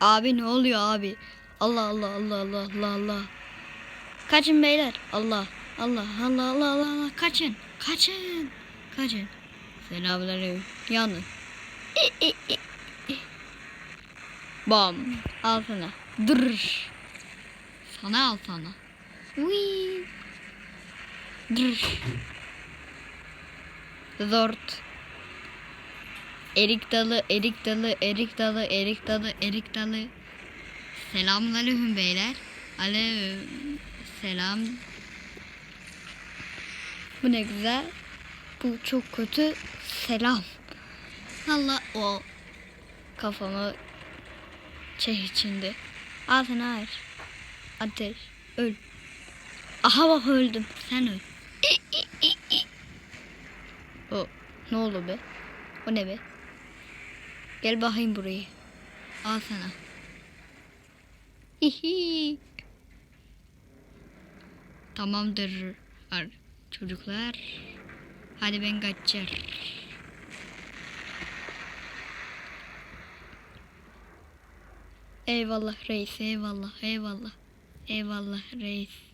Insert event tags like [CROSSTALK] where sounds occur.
Abi ne oluyor abi? Allah Allah Allah Allah Allah Allah. Kaçın beyler. Allah Allah Allah Allah Allah Allah. Kaçın. Kaçın. Kaçın. Selamünaleyküm. Yanın. Bam. Al sana. Dur. Sana al sana. Uy. Dur. Zort. Erik dalı, erik dalı, erik dalı, erik dalı, erik dalı. Selamünaleyküm beyler. Aleyküm selam. Bu ne güzel. Bu çok kötü. Selam. Allah o kafamı şey içinde. Al hayır. Ateş. Öl. Aha bak öldüm. Sen öl. [LAUGHS] O ne oldu be? O ne be? Gel bakayım buraya. Al sana. Hihi. Tamamdır ar- çocuklar. Hadi ben kaçacağım. Eyvallah reis eyvallah eyvallah. Eyvallah reis.